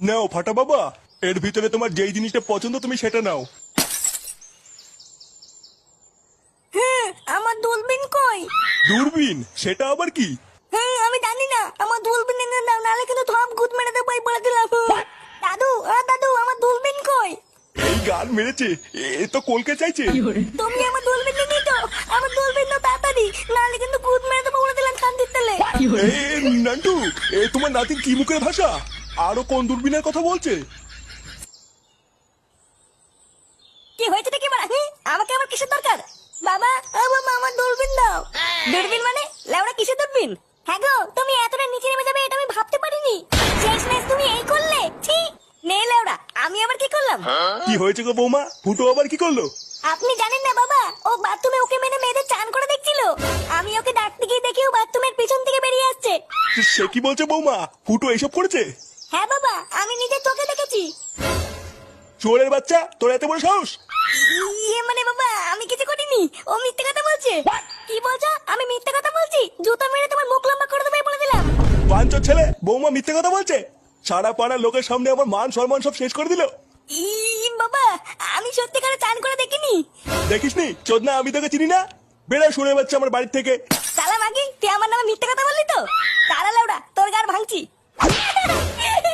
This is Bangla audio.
নাও ফাটা বাবা। এর ভিতরে তোমার যেই জিনিসটা পছন্দ তুমি সেটা নাও। হ্যাঁ আমার দূরবীন কই? দূরবীন? সেটা আবার কি? হ্যাঁ আমি জানি না। আমার দূরবীন এনে দাও নাহলে কিন্তু থম গুদ মেরে দেবো এই বলে দিলাম। দাদু আ দাদু আমার দূরবীন কই? এই গান মেরেছে। এ তো কলকে চাইছে। তুমি আমার দূরবীন নিয়ে তো আমার দূরবীন দাও তাড়াতাড়ি। নাহলে কিন্তু গুদ মেরে দেবো বলে দিলাম শান্তির তেলে। এ নান্টু এ তোমার নাতির কি মুখের ভাষা? আরও কোন দূরবীনের কথা বলছে? কি হয়েছে কি বলা? আমাকে আমার কিসের দরকার? বাবা আমার দূরবীন দাও। দূরবীন মানে লেওড়া কিসের দূরবীন? হ্যাঁ গো তুমি এতটা নিচে নেমে যাবে এটা আমি ভাবতে পারিনি। শেষ ম্যাচ তুমি এই করলে ছি। নে লেওড়া আমি আবার কি করলাম? কি হয়েছে গো বৌমা? ফুটো আবার কি করল? আপনি জানেন না বাবা ও বাথরুমে ওকে মেনে মেয়েদের চান করে দেখছিল। আমি ওকে ডাকতে গিয়ে দেখি ও বাথরুমের পিছন থেকে বেরিয়ে আসছে। সে কি বলছে বৌমা? ফুটো এসব করেছে? হ্যাঁ বাবা আমি নিজের চোখে দেখেছি। চোরের বাচ্চা তোর এত বড় সাহস? ইয়ে মানে বাবা আমি কিছু করিনি ও মিথ্যে কথা বলছে। কি বলছো? আমি মিথ্যে কথা বলছি জুতো মেরে তোমার মুখ লম্বা করে দেবে বলে দিলাম। পাঁচর ছেলে বৌমা মিথ্যে কথা বলছে? সারা পাড়ার লোকের সামনে আমার মান সম্মান সব শেষ করে দিল। ই বাবা আমি সত্যিকারে চান করে দেখিনি। দেখিসনি? চোদনা আমি তোকে চিনি না। বেড়া শুনে বাচ্চা আমার বাড়ির থেকে। সালা মাগি তুই আমার নামে মিথ্যে কথা বললি তো